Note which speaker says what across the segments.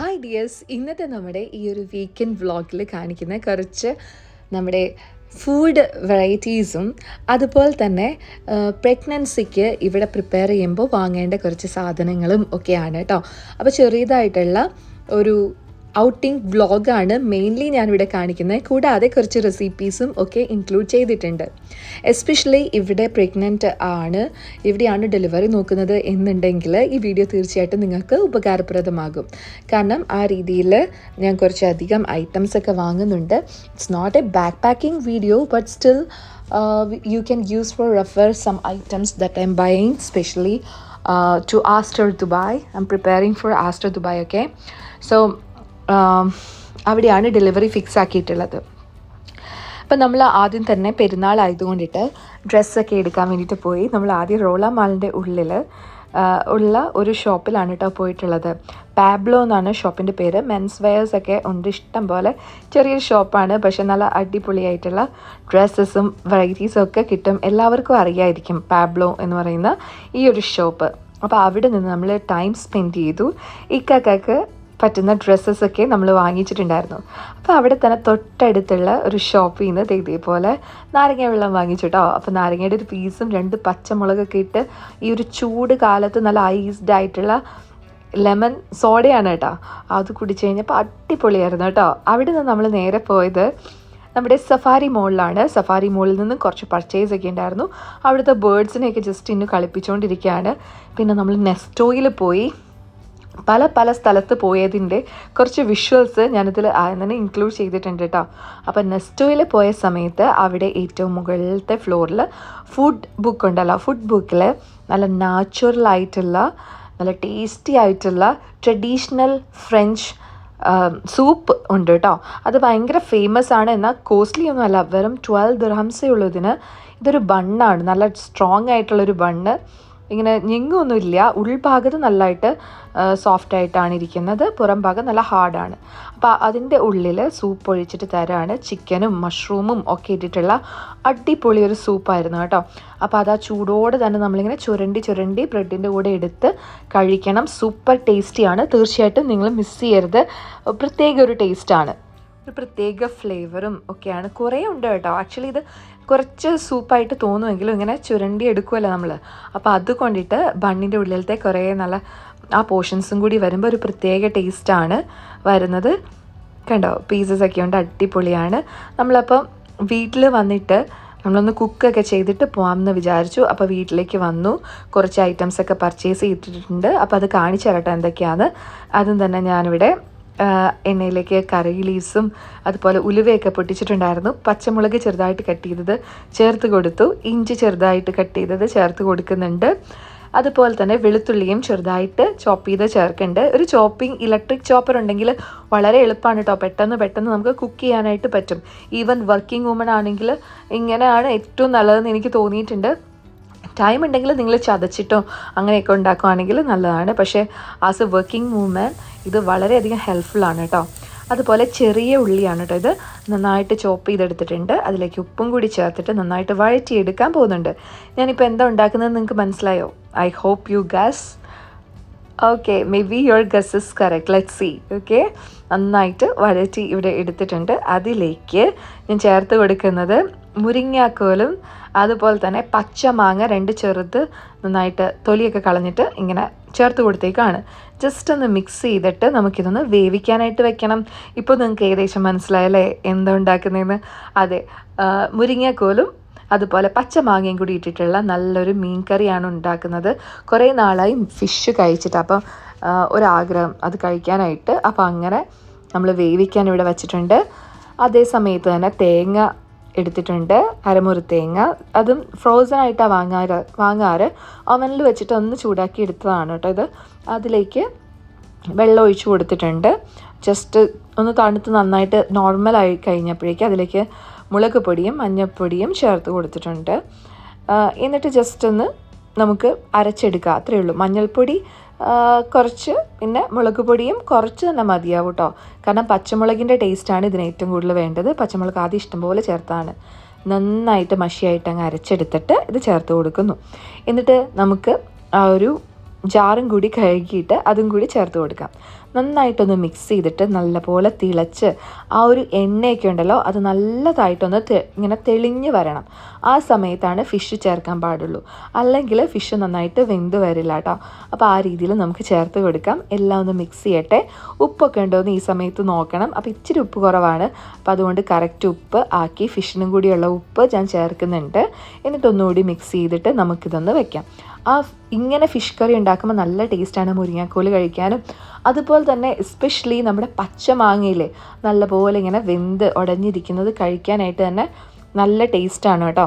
Speaker 1: Hi dears ഇന്നത്തെ നമ്മുടെ ഈ ഒരു വീക്കെൻഡ് വ്ളോഗിൽ കാണിക്കുന്ന കുറച്ച് നമ്മുടെ ഫുഡ് വെറൈറ്റീസും അതുപോലെ തന്നെ പ്രഗ്നൻസിക്ക് ഇവിടെ പ്രിപ്പയർ ചെയ്യുമ്പോൾ വാങ്ങേണ്ട കുറച്ച് സാധനങ്ങളും ഒക്കെയാണ് കേട്ടോ അപ്പോൾ ചെറിയതായിട്ടുള്ള ഒരു ഔട്ടിംഗ് വ്ളോഗാണ് മെയിൻലി ഞാനിവിടെ കാണിക്കുന്നത്. കൂടാതെ കുറച്ച് റെസിപ്പീസും ഒക്കെ ഇൻക്ലൂഡ് ചെയ്തിട്ടുണ്ട്. എസ്പെഷ്യലി ഇവിടെ പ്രഗ്നന്റ് ആണ്. ഇവിടെയാണ് ഡെലിവറി നോക്കുന്നത് എന്നുണ്ടെങ്കിൽ ഈ വീഡിയോ തീർച്ചയായിട്ടും നിങ്ങൾക്ക് ഉപകാരപ്രദമാകും. കാരണം ആ രീതിയിൽ ഞാൻ കുറച്ചധികം ഐറ്റംസ് ഒക്കെ വാങ്ങുന്നുണ്ട്. It's not a back packing video but still you can use for refer some items that I'm buying, specially to to Dubai Dubai. I'm preparing for Aster okay? So, um, അവിടെയാണ് delivery fix ആക്കിയിട്ടുള്ളത് അപ്പം നമ്മൾ ആദ്യം തന്നെ പെരുന്നാൾ ആയതുകൊണ്ടിട്ട് ഡ്രസ്സൊക്കെ എടുക്കാൻ വേണ്ടിയിട്ട് പോയി. നമ്മൾ ആദ്യം റോള മാളിന്റെ ഉള്ളിൽ ഉള്ള ഒരു ഷോപ്പിലാണ് കേട്ടോ പോയിട്ടുള്ളത്. പാബ്ലോ എന്നാണ് ഷോപ്പിന്റെ പേര്. മെൻസ് വെയേഴ്സ് ഒക്കെ ഉണ്ട് ഇഷ്ടം പോലെ. ചെറിയൊരു ഷോപ്പാണ് പക്ഷെ നല്ല അടിപൊളിയായിട്ടുള്ള ഡ്രസ്സസും വെറൈറ്റീസും ഒക്കെ കിട്ടും. എല്ലാവർക്കും അറിയായിരിക്കും പാബ്ലോ എന്ന് പറയുന്ന ഈ ഒരു ഷോപ്പ്. അപ്പോൾ അവിടെ നിന്ന് നമ്മൾ ടൈം സ്പെൻഡ് ചെയ്തു. ഇക്കാക്ക് പറ്റുന്ന ഡ്രസ്സസ് ഒക്കെ നമ്മൾ വാങ്ങിച്ചിട്ടുണ്ടായിരുന്നു. അപ്പോൾ അവിടെ തന്നെ തൊട്ടടുത്തുള്ള ഒരു ഷോപ്പിൽ നിന്ന് ഇതേപോലെ നാരങ്ങ വെള്ളം വാങ്ങിച്ചു കേട്ടോ അപ്പോൾ നാരങ്ങയുടെ ഒരു പീസും രണ്ട് പച്ചമുളകൊക്കെ ഇട്ട് ഈ ഒരു ചൂട് കാലത്ത് നല്ല ഐസ്ഡ് ആയിട്ടുള്ള ലെമൺ സോഡയാണ് കേട്ടോ അത് കുടിച്ചു കഴിഞ്ഞപ്പോൾ അടിപൊളിയായിരുന്നു കേട്ടോ അവിടെ നിന്ന് നമ്മൾ നേരെ പോയത് നമ്മുടെ സഫാരി മോളിലാണ് സഫാരി മോളിൽ നിന്ന് കുറച്ച് പർച്ചേസ് ഒക്കെ ഉണ്ടായിരുന്നു. അവിടുത്തെ ബേർഡ്സിനെയൊക്കെ ജസ്റ്റ് ഇന്ന് കളിപ്പിച്ചുകൊണ്ടിരിക്കുകയാണ് പിന്നെ നമ്മൾ നെസ്റ്റോയിൽ പോയി. പല പല സ്ഥലത്ത് പോയതിന്റെ കുറച്ച് വിഷ്വൽസ് ഞാനിതിൽ തന്നെ ഇൻക്ലൂഡ് ചെയ്തിട്ടുണ്ട് കേട്ടോ അപ്പോൾ നെസ്റ്റോയിൽ പോയ സമയത്ത് അവിടെ ഏറ്റവും മുകളിലത്തെ ഫ്ലോറിൽ ഫുഡ് ബുക്ക് ഉണ്ടല്ലോ. ഫുഡ് ബുക്കിൽ നല്ല നാച്ചുറലായിട്ടുള്ള നല്ല ടേസ്റ്റി ആയിട്ടുള്ള ട്രഡീഷണൽ ഫ്രഞ്ച് സൂപ്പ് ഉണ്ട് കേട്ടോ അത് ഭയങ്കര ഫേമസ് ആണ്. എന്നാൽ കോസ്റ്റ്ലി ഒന്നും അല്ല. വെറും ട്വൽവ് ദിർഹംസേ ഉള്ളൂ ഇതിന് ഇതൊരു ബണ്ണാണ് നല്ല സ്ട്രോങ് ആയിട്ടുള്ളൊരു ബണ്ണ് ഇങ്ങനെ ഞെങ്ങൊന്നുമില്ല ഉൾഭാഗത്ത് നല്ലതായിട്ട് സോഫ്റ്റ് ആയിട്ടാണ് ഇരിക്കുന്നത്. പുറം ഭാഗം നല്ല ഹാർഡാണ് അപ്പോൾ അതിന്റെ ഉള്ളിൽ സൂപ്പ് ഒഴിച്ചിട്ട് തരാണ്. ചിക്കനും മഷ്റൂമും ഒക്കെ ഇട്ടിട്ടുള്ള അടിപൊളി ഒരു സൂപ്പായിരുന്നു കേട്ടോ. അപ്പോൾ അത് ആ ചൂടോടെ തന്നെ നമ്മളിങ്ങനെ ചുരണ്ടി ചുരണ്ടി ബ്രെഡിന്റെ കൂടെ എടുത്ത് കഴിക്കണം. സൂപ്പർ ടേസ്റ്റിയാണ് തീർച്ചയായിട്ടും നിങ്ങൾ മിസ് ചെയ്യരുത്. പ്രത്യേക ഒരു ടേസ്റ്റാണ് ഒരു പ്രത്യേക ഫ്ലേവറും ഒക്കെയാണ്. കുറേ ഉണ്ട് കേട്ടോ. ആക്ച്വലി ഇത് കുറച്ച് സൂപ്പായിട്ട് തോന്നുമെങ്കിലും ഇങ്ങനെ ചുരണ്ടി എടുക്കുമല്ലോ നമ്മൾ അപ്പോൾ അത് കൊണ്ടിട്ട് ബണ്ണിന്റെ ഉള്ളിലത്തെ കുറേ നല്ല ആ പോർഷൻസും കൂടി വരുമ്പോൾ ഒരു പ്രത്യേക ടേസ്റ്റാണ് വരുന്നത്. കണ്ടോ? പീസസ് ഒക്കെ ഉണ്ട് അടിപൊളിയാണ്. നമ്മളപ്പം വീട്ടിൽ വന്നിട്ട് നമ്മളൊന്ന് കുക്കൊക്കെ ചെയ്തിട്ട് പോകാമെന്ന് വിചാരിച്ചു. അപ്പോൾ വീട്ടിലേക്ക് വന്നു. കുറച്ച് ഐറ്റംസ് ഒക്കെ പർച്ചേസ് ചെയ്തിട്ടുണ്ട്. അപ്പോൾ അത് കാണിച്ചു തരട്ടെ എന്തൊക്കെയാണ് അതും തന്നെ ഞാനിവിടെ എണ്ണയിലേക്ക് കറി ലീവ്സും അതുപോലെ ഉലുവയൊക്കെ പൊട്ടിച്ചിട്ടുണ്ടായിരുന്നു. പച്ചമുളക് ചെറുതായിട്ട് കട്ട് ചെയ്തത് ചേർത്ത് കൊടുത്തു. ഇഞ്ചി ചെറുതായിട്ട് കട്ട് ചെയ്തത് ചേർത്ത് കൊടുക്കുന്നുണ്ട്. അതുപോലെ തന്നെ വെളുത്തുള്ളിയും ചെറുതായിട്ട് ചോപ്പ് ചെയ്ത് ചേർക്കുന്നുണ്ട്. ഒരു ചോപ്പിംഗ് ഇലക്ട്രിക് ചോപ്പർ ഉണ്ടെങ്കിൽ വളരെ എളുപ്പമാണ് കേട്ടോ പെട്ടെന്ന് പെട്ടെന്ന് നമുക്ക് കുക്ക് ചെയ്യാനായിട്ട് പറ്റും. ഈവൻ വർക്കിംഗ് വുമൺ ആണെങ്കിൽ ഇങ്ങനെയാണ് ഏറ്റവും നല്ലതെന്ന് എനിക്ക് തോന്നിയിട്ടുണ്ട്. ടൈം ഉണ്ടെങ്കിൽ നിങ്ങൾ ചതച്ചിട്ടോ അങ്ങനെയൊക്കെ ഉണ്ടാക്കുകയാണെങ്കിൽ നല്ലതാണ്. പക്ഷേ ആസ് എ വർക്കിംഗ് വുമൻ ഇത് വളരെയധികം ഹെൽപ്ഫുള്ളാണ് കേട്ടോ അതുപോലെ ചെറിയ ഉള്ളിയാണ് കേട്ടോ ഇത്. നന്നായിട്ട് ചോപ്പ് ചെയ്തെടുത്തിട്ടുണ്ട്. അതിലേക്ക് ഉപ്പും കൂടി ചേർത്തിട്ട് നന്നായിട്ട് വഴറ്റിയെടുക്കാൻ പോകുന്നുണ്ട്. ഞാനിപ്പോൾ എന്താ ഉണ്ടാക്കുന്നത് നിങ്ങൾക്ക് മനസ്സിലായോ? I hope you guess okay may be your guess is correct let see okay നന്നായിട്ട് വഴറ്റി ഇവിടെ എടുത്തിട്ടുണ്ട്. അതിലേക്ക് ഞാൻ ചേർത്ത് കൊടുക്കുന്നത് മുരിങ്ങാക്കോലും അതുപോലെ തന്നെ പച്ചമാങ്ങ രണ്ട് ചെറുത് നന്നായിട്ട് തൊലിയൊക്കെ കളഞ്ഞിട്ട് ഇങ്ങനെ ചേർത്ത് കൊടുത്തേക്കാണ്. ജസ്റ്റ് ഒന്ന് മിക്സ് ചെയ്തിട്ട് നമുക്കിതൊന്ന് വേവിക്കാനായിട്ട് വെക്കണം. ഇപ്പോൾ നിങ്ങൾക്ക് ഏകദേശം മനസ്സിലായല്ലേ എന്താ ഉണ്ടാക്കുന്നതെന്ന് അതെ മുരിങ്ങക്കോലും അതുപോലെ പച്ചമാങ്ങയും കൂടി ഇട്ടിട്ടുള്ള നല്ലൊരു മീൻ കറിയാണ് ഉണ്ടാക്കുന്നത്. കുറേ നാളായി ഫിഷ് കഴിച്ചിട്ട് അപ്പം ഒരാഗ്രഹം അത് കഴിക്കാനായിട്ട്. അപ്പം അങ്ങനെ നമ്മൾ വേവിക്കാൻ ഇവിടെ വെച്ചിട്ടുണ്ട്. അതേ സമയത്ത് തന്നെ തേങ്ങ എടുത്തിട്ടുണ്ട്. അരമുറി തേങ്ങ. അതും ഫ്രോസൺ ആയിട്ടാണ് വാങ്ങാറ് വാങ്ങാറ്. ഓവനിൽ വെച്ചിട്ട് ഒന്ന് ചൂടാക്കി എടുത്തതാണ് കേട്ടോ ഇത്. അതിലേക്ക് വെള്ളം ഒഴിച്ചു കൊടുത്തിട്ടുണ്ട്. ജസ്റ്റ് ഒന്ന് തണുത്ത് നന്നായിട്ട് നോർമലായി കഴിഞ്ഞപ്പോഴേക്കും അതിലേക്ക് മുളക് പൊടിയും മഞ്ഞൾപ്പൊടിയും ചേർത്ത് കൊടുത്തിട്ടുണ്ട്. എന്നിട്ട് ജസ്റ്റ് ഒന്ന് നമുക്ക് അരച്ചെടുക്കുക അത്രയേ ഉള്ളൂ. മഞ്ഞൾപ്പൊടി കുറച്ച് പിന്നെ മുളക് പൊടിയും കുറച്ച് തന്നെ മതിയാവും കേട്ടോ കാരണം പച്ചമുളകിന്റെ ടേസ്റ്റാണ് ഇതിന് ഏറ്റവും കൂടുതൽ വേണ്ടത്. പച്ചമുളക് ആദ്യം ഇഷ്ടംപോലെ ചേർത്താണ്. നന്നായിട്ട് മഷിയായിട്ട് അങ്ങ് അരച്ചെടുത്തിട്ട് ഇത് ചേർത്ത് കൊടുക്കുന്നു. എന്നിട്ട് നമുക്ക് ആ ഒരു ജാറും കൂടി കഴുകിയിട്ട് അതും കൂടി ചേർത്ത് കൊടുക്കാം. നന്നായിട്ടൊന്ന് മിക്സ് ചെയ്തിട്ട് നല്ലപോലെ തിളച്ച് ആ ഒരു എണ്ണയൊക്കെ ഉണ്ടല്ലോ അത് നല്ലതായിട്ടൊന്ന് ഇങ്ങനെ തെളിഞ്ഞ് വരണം. ആ സമയത്താണ് ഫിഷ് ചേർക്കാൻ പാടുള്ളൂ. അല്ലെങ്കിൽ ഫിഷ് നന്നായിട്ട് വെന്ത് വരില്ല കേട്ടോ അപ്പോൾ ആ രീതിയിൽ നമുക്ക് ചേർത്ത് കൊടുക്കാം. എല്ലാം ഒന്ന് മിക്സ് ചെയ്യട്ടെ. ഉപ്പൊക്കെ ഉണ്ടോ എന്ന് ഈ സമയത്ത് നോക്കണം. അപ്പോൾ ഇച്ചിരി ഉപ്പ് കുറവാണ്. അപ്പോൾ അതുകൊണ്ട് കറക്റ്റ് ഉപ്പ് ആക്കി ഫിഷിനും കൂടിയുള്ള ഉപ്പ് ഞാൻ ചേർക്കുന്നുണ്ട്. എന്നിട്ടൊന്നുകൂടി മിക്സ് ചെയ്തിട്ട് നമുക്കിതൊന്ന് വെക്കാം. ആ ഇങ്ങനെ ഫിഷ് കറി ഉണ്ടാക്കുമ്പോൾ നല്ല ടേസ്റ്റാണ് മുരിങ്ങാക്കോൽ കഴിക്കാനും. അതുപോലെ തന്നെ എസ്പെഷ്യലി നമ്മുടെ പച്ച മാങ്ങയിലെ നല്ലപോലെ ഇങ്ങനെ വെന്ത് ഉടഞ്ഞിരിക്കുന്നത് കഴിക്കാനായിട്ട് തന്നെ നല്ല ടേസ്റ്റാണ് കേട്ടോ.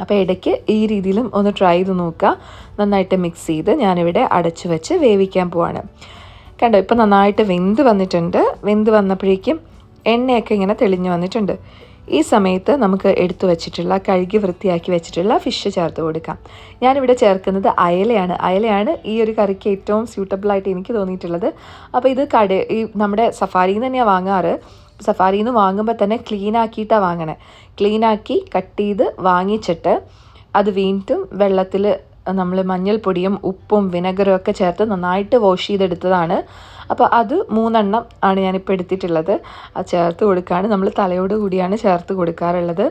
Speaker 1: അപ്പോൾ ഇടയ്ക്ക് ഈ രീതിയിലും ഒന്ന് ട്രൈ ചെയ്ത് നോക്കുക. നന്നായിട്ട് മിക്സ് ചെയ്ത് ഞാനിവിടെ അടച്ചു വെച്ച് വേവിക്കാൻ പോവാണ്. കണ്ടോ ഇപ്പോൾ നന്നായിട്ട് വെന്ത് വന്നിട്ടുണ്ട്. വെന്ത് വന്നപ്പോഴേക്കും എണ്ണയൊക്കെ ഇങ്ങനെ തെളിഞ്ഞു വന്നിട്ടുണ്ട്. ഈ സമയത്ത് നമുക്ക് എടുത്തു വെച്ചിട്ടുള്ള കഴുകി വൃത്തിയാക്കി വെച്ചിട്ടുള്ള ഫിഷ് ചേർത്ത് കൊടുക്കാം. ഞാനിവിടെ ചേർക്കുന്നത് അയലയാണ്. അയലയാണ് ഈ ഒരു കറിക്ക് ഏറ്റവും സ്യൂട്ടബിളായിട്ട് എനിക്ക് തോന്നിയിട്ടുള്ളത്. അപ്പോൾ ഇത് കട ഈ നമ്മുടെ സഫാരിയിൽ നിന്ന് തന്നെയാണ് വാങ്ങാറ്. സഫാരിയിൽ നിന്ന് വാങ്ങുമ്പോൾ തന്നെ ക്ലീൻ ആക്കിയിട്ടാണ് വാങ്ങണേ. ക്ലീൻ ആക്കി കട്ട് ചെയ്ത് വാങ്ങിച്ചിട്ട് അത് വീണ്ടും വെള്ളത്തിൽ നമ്മൾ മഞ്ഞൾപ്പൊടിയും ഉപ്പും വിനെഗറും ഒക്കെ ചേർത്ത് നന്നായിട്ട് വാഷ് ചെയ്തെടുത്തതാണ്. അപ്പോൾ അത് മൂന്നെണ്ണം ആണ് ഞാനിപ്പോൾ എടുത്തിട്ടുള്ളത്. അത് ചേർത്ത് കൊടുക്കുകയാണ് നമ്മൾ തലയോട് കൂടിയാണ് ചേർത്ത് കൊടുക്കാറുള്ളത്.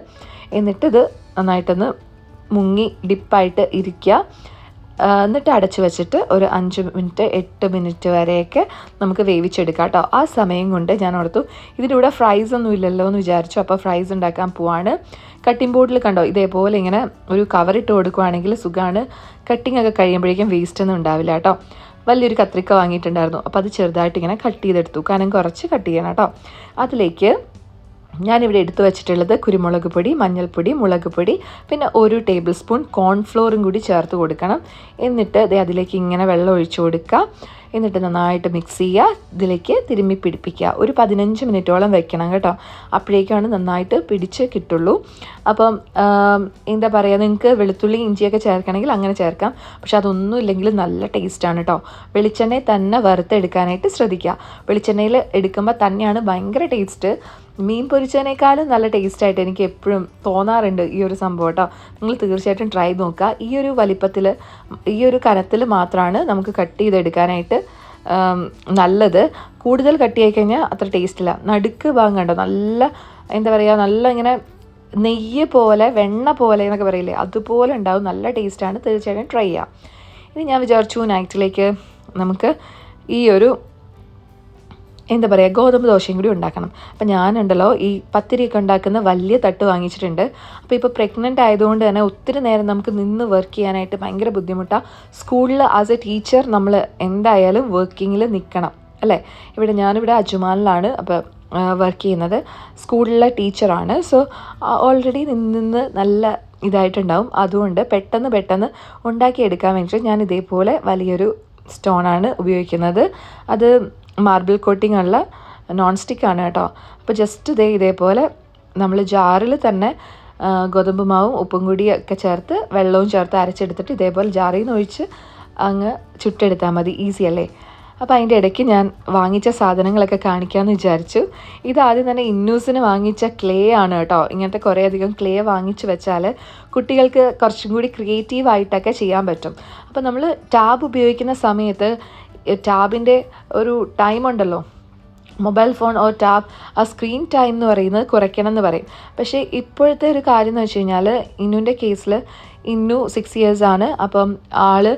Speaker 1: എന്നിട്ടിത് നന്നായിട്ടൊന്ന് മുങ്ങി ഡിപ്പായിട്ട് ഇരിക്കുക ആ, എന്നിട്ട് അടച്ചു വെച്ചിട്ട് ഒരു അഞ്ച് മിനിറ്റ് എട്ട് മിനിറ്റ് വരെയൊക്കെ നമുക്ക് വേവിച്ചെടുക്കാം കേട്ടോ. ആ സമയം കൊണ്ട് ഞാൻ ഓർത്തു ഇതിന്റെ കൂടെ ഫ്രൈസ് ഒന്നും ഇല്ലല്ലോ എന്ന് വിചാരിച്ചു. അപ്പോൾ ഫ്രൈസ് ഉണ്ടാക്കാൻ പോവാണ്. കട്ടിംഗ് ബോർഡിൽ കണ്ടോ ഇതേപോലെ ഇങ്ങനെ ഒരു കവറിട്ട് കൊടുക്കുവാണെങ്കിൽ സുഖമാണ് കട്ടിംഗ് ഒക്കെ കഴിയുമ്പോഴേക്കും വേസ്റ്റ് ഒന്നും ഉണ്ടാവില്ല കേട്ടോ. വലിയൊരു കത്രിക്ക വാങ്ങിയിട്ടുണ്ടായിരുന്നു. അപ്പോൾ അത് ചെറുതായിട്ട് ഇങ്ങനെ കട്ട് ചെയ്തെടുത്തു. കനം കുറച്ച് കട്ട് ചെയ്യണം കേട്ടോ അതിലേക്ക് ഞാനിവിടെ എടുത്തു വെച്ചിട്ടുള്ളത് കുരുമുളക് പൊടി മഞ്ഞൾപ്പൊടി മുളക് പൊടി പിന്നെ ഒരു ടേബിൾ സ്പൂൺ കോൺഫ്ലോറും കൂടി ചേർത്ത് കൊടുക്കണം. എന്നിട്ട് അതിലേക്ക് ഇങ്ങനെ വെള്ളം ഒഴിച്ചു കൊടുക്കുക. എന്നിട്ട് നന്നായിട്ട് മിക്സ് ചെയ്യുക. ഇതിലേക്ക് തിരുമ്മി പിടിപ്പിക്കുക. ഒരു പതിനഞ്ച് മിനിറ്റോളം വെക്കണം കേട്ടോ. അപ്പോഴേക്കാണ് നന്നായിട്ട് പിടിച്ച് കിട്ടുള്ളൂ. അപ്പം എന്താ പറയുക നിങ്ങൾക്ക് വെളുത്തുള്ളി ഇഞ്ചിയൊക്കെ ചേർക്കണമെങ്കിൽ അങ്ങനെ ചേർക്കാം. പക്ഷെ അതൊന്നും ഇല്ലെങ്കിൽ നല്ല ടേസ്റ്റാണ് കേട്ടോ. വെളിച്ചെണ്ണയിൽ തന്നെ വറുത്തെടുക്കാനായിട്ട് ശ്രദ്ധിക്കുക. വെളിച്ചെണ്ണയിൽ എടുക്കുമ്പോൾ തന്നെയാണ് ഭയങ്കര ടേസ്റ്റ് മീൻ പൊരിച്ചതിനേക്കാളും നല്ല ടേസ്റ്റായിട്ട് എനിക്ക് എപ്പോഴും തോന്നാറുണ്ട് ഈ ഒരു സംഭവം കേട്ടോ. നിങ്ങൾ തീർച്ചയായിട്ടും ട്രൈ നോക്കുക. ഈ ഒരു വലിപ്പത്തിൽ ഈ ഒരു കനത്തിൽ മാത്രമാണ് നമുക്ക് കട്ട് ചെയ്തെടുക്കാനായിട്ട് നല്ലത്. കൂടുതൽ കട്ടിയായി കഴിഞ്ഞാൽ അത്ര ടേസ്റ്റില്ല നടുക്ക് ഭാഗം കണ്ടോ? നല്ല എന്താ പറയുക നല്ല ഇങ്ങനെ നെയ്യ് പോലെ വെണ്ണ പോലെ എന്നൊക്കെ പറയില്ലേ? അതുപോലെ ഉണ്ടാവും. നല്ല ടേസ്റ്റാണ് തീർച്ചയായിട്ടും ട്രൈ ചെയ്യാം. ഇനി ഞാൻ വിചാരിച്ചു നൈറ്റിലേക്ക് നമുക്ക് ഈ ഒരു എന്താ പറയുക ഗോതമ്പ് ദോശയും കൂടി ഉണ്ടാക്കണം. അപ്പം ഞാനുണ്ടല്ലോ ഈ പത്തിരിയൊക്കെ ഉണ്ടാക്കുന്ന വലിയ തട്ട് വാങ്ങിച്ചിട്ടുണ്ട്. അപ്പോൾ ഇപ്പോൾ പ്രഗ്നന്റ് ആയതുകൊണ്ട് തന്നെ ഒത്തിരി നേരം നമുക്ക് നിന്ന് വർക്ക് ചെയ്യാനായിട്ട് ഭയങ്കര ബുദ്ധിമുട്ടാണ് സ്കൂളിൽ ആസ് എ ടീച്ചർ നമ്മൾ എന്തായാലും വർക്കിങ്ങിൽ നിൽക്കണം അല്ലേ? ഇവിടെ ഞാനിവിടെ അജുമാനിലാണ് അപ്പോൾ വർക്ക് ചെയ്യുന്നത്. സ്കൂളിലെ ടീച്ചറാണ് സോ ഓൾറെഡി നിന്ന് നല്ല ഇതായിട്ടുണ്ടാവും. അതുകൊണ്ട് പെട്ടെന്ന് പെട്ടെന്ന് ഉണ്ടാക്കിയെടുക്കാൻ വേണ്ടിയിട്ട് ഞാൻ ഇതേപോലെ വലിയൊരു സ്റ്റോണാണ് ഉപയോഗിക്കുന്നത്. അത് മാർബിൾ കോട്ടിംഗ് ഉള്ള നോൺ സ്റ്റിക്കാണ് കേട്ടോ. അപ്പോൾ ജസ്റ്റ് ഇതേ ഇതേപോലെ നമ്മൾ ജാറിൽ തന്നെ ഗോതമ്പ് മാവും ഉപ്പും കൂടിയൊക്കെ ചേർത്ത് വെള്ളവും ചേർത്ത് അരച്ചെടുത്തിട്ട് ഇതേപോലെ ജാറിൽ നിന്ന് ഒഴിച്ച് അങ്ങ് ചുട്ടെടുത്താൽ മതി. ഈസി അല്ലേ? അപ്പോൾ അതിന്റെ ഇടയ്ക്ക് ഞാൻ വാങ്ങിച്ച സാധനങ്ങളൊക്കെ കാണിക്കാമെന്ന് വിചാരിച്ചു. ഇത് ആദ്യം തന്നെ ഇന്നൂസിന് വാങ്ങിച്ച ക്ലേ ആണ് കേട്ടോ. ഇങ്ങനത്തെ കുറേ അധികം ക്ലേ വാങ്ങിച്ച് വെച്ചാൽ കുട്ടികൾക്ക് കുറച്ചും കൂടി ക്രിയേറ്റീവായിട്ടൊക്കെ ചെയ്യാൻ പറ്റും. അപ്പോൾ നമ്മൾ ടാബ് ഉപയോഗിക്കുന്ന സമയത്ത് ടാബിന്റെ ഒരു ടൈം ഉണ്ടല്ലോ. മൊബൈൽ ഫോൺ ഓർ ടാബ് ആ സ്ക്രീൻ ടൈം എന്ന് പറയുന്നത് കുറയ്ക്കണം എന്ന് പറയും. പക്ഷേ ഇപ്പോഴത്തെ ഒരു കാര്യം എന്ന് വെച്ച് കഴിഞ്ഞാൽ ഇന്നുന്റെ കേസിൽ ഇന്നു സിക്സ് ഇയേഴ്സ് ആണ്. അപ്പം ആൾ